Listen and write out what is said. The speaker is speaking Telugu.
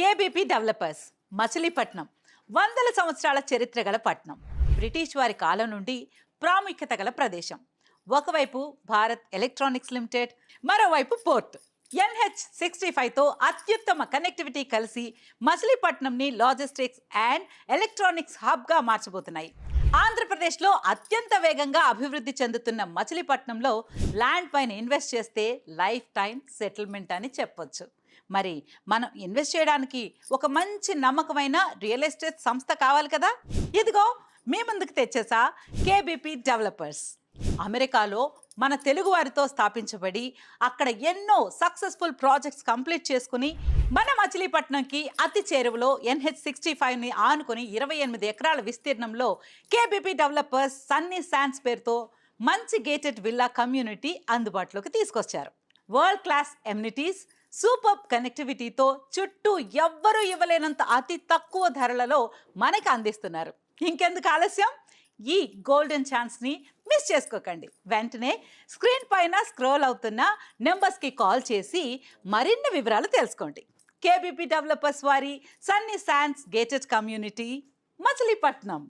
కేబీపీ డెవలపర్స్ మచిలీపట్నం వందల సంవత్సరాల చరిత్ర గల పట్నం. బ్రిటిష్ వారి కాలం నుండి ప్రాముఖ్యత గల ప్రదేశం. ఒకవైపు భారత్ ఎలక్ట్రానిక్స్ లిమిటెడ్ మరోవైపు పోర్ట్. ఎన్హెచ్ సిక్స్టీ ఫైవ్తో అత్యుత్తమ కనెక్టివిటీ కలిసి మచిలీపట్నంని లాజిస్టిక్స్ అండ్ ఎలక్ట్రానిక్స్ హబ్గా మార్చబోతున్నాయి. ఆంధ్రప్రదేశ్లో అత్యంత వేగంగా అభివృద్ధి చెందుతున్న మచిలీపట్నంలో ల్యాండ్ పైన ఇన్వెస్ట్ చేస్తే లైఫ్ టైం సెటిల్మెంట్ అని చెప్పొచ్చు. మరి మనం ఇన్వెస్ట్ చేయడానికి ఒక మంచి నమ్మకమైన రియల్ ఎస్టేట్ సంస్థ కావాలి కదా? ఇదిగో మీ ముందుకు తెచ్చేసా కేబీపీ డెవలపర్స్ అమెరికాలో మన తెలుగు వారితో స్థాపించబడి అక్కడ ఎన్నో సక్సెస్ఫుల్ ప్రాజెక్ట్స్ కంప్లీట్ చేసుకుని మన మచిలీపట్నంకి అతి చేరువలో ఎన్హెచ్ సిక్స్టీ ఫైవ్ని ఆనుకుని ఇరవై ఎనిమిది ఎకరాల విస్తీర్ణంలో కేబీపీ డెవలపర్స్ సన్నీ శాన్స్ పేరుతో మంచి గేటెడ్ విల్లా కమ్యూనిటీ అందుబాటులోకి తీసుకొచ్చారు. వరల్డ్ క్లాస్ ఎమ్యూనిటీస్ సూపర్ కనెక్టివిటీతో చుట్టూ ఎవ్వరూ ఇవ్వలేనంత అతి తక్కువ ధరలలో మనకి అందిస్తున్నారు. ఇంకెందుకు ఆలస్యం? ఈ గోల్డెన్ ఛాన్స్ని మిస్ చేసుకోకండి. వెంటనే స్క్రీన్ పైన స్క్రోల్ అవుతున్న నెంబర్స్కి కాల్ చేసి మరిన్ని వివరాలు తెలుసుకోండి. కేబీపీ డెవలపర్స్ వారి Sunny Sands gated community Machilipatnam